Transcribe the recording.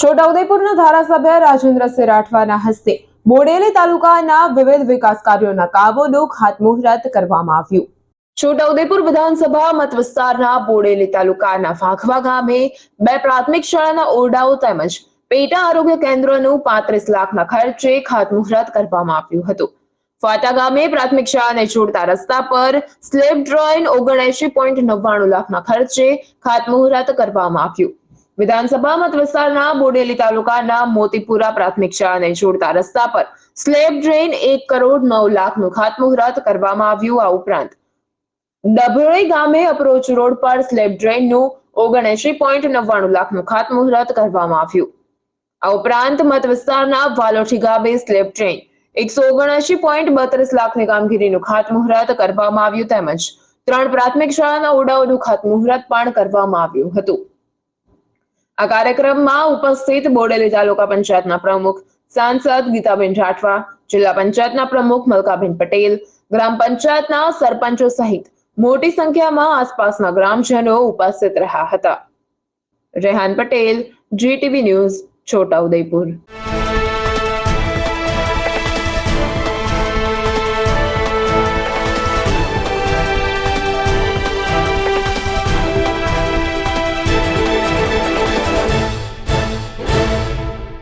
છોટાઉદેપુરના ધારાસભ્ય રાજેન્દ્રસિંહ રાઠવાના હસ્તે બોડેલી તાલુકાના વિવિધ વિકાસ કાર્યોના કામોનું ખાતમુહૂર્ત કરવામાં આવ્યું. છોટાઉદેપુર વિધાનસભા મત વિસ્તારના બોડેલી તાલુકાના વાઘવા ગામે બે પ્રાથમિક શાળાના ઓરડાઓ તેમજ પેટા આરોગ્ય કેન્દ્રનું પાંત્રીસ લાખના ખર્ચે ખાતમુહૂર્ત કરવામાં આવ્યું હતું. ફાટા ગામે પ્રાથમિક શાળાને જોડતા રસ્તા પર સ્લેબ ડ્રોઈન ઓગણએંશી પોઈન્ટ નવ્વાણું લાખના ખર્ચે ખાતમુહૂર્ત કરવામાં આવ્યું. વિધાનસભા મત વિસ્તારના બોડેલી તાલુકાના મોતીપુરા પ્રાથમિક શાળાને જોડતા રસ્તા પર સ્લેબ ડ્રેન એક કરોડ નવ લાખનું ખાતમુહૂર્ત કરવામાં આવ્યું આ ઉપરાંત ડભોઈ ગામે અપ્રોચ રોડ પર સ્લેબ ડ્રેનનું ઓગણએંશી પોઈન્ટ નવ્વાણું લાખનું ખાતમુહૂર્ત કરવામાં આવ્યું. આ ઉપરાંત મત વિસ્તારના વાલોઠી ગામે સ્લેબ ટ્રેન એકસો ઓગણએંશી પોઈન્ટ બત્રીસ લાખની કામગીરીનું ખાતમુહૂર્ત કરવામાં આવ્યું તેમજ ત્રણ પ્રાથમિક શાળાના ઓરડાઓનું ખાતમુહૂર્ત પણ કરવામાં આવ્યું હતું. આ કાર્યક્રમમાં ઉપસ્થિત બોડેલી તાલુકા પંચાયતના પ્રમુખ સાંસદ ગીતાબેન રાઠવા, જિલ્લા પંચાયતના પ્રમુખ મલકાબેન પટેલ, ગ્રામ પંચાયતના સરપંચો સહિત મોટી સંખ્યામાં આસપાસના ગ્રામજનો ઉપસ્થિત રહ્યા હતા. Rehan Patel, GTV news Chhota Udepur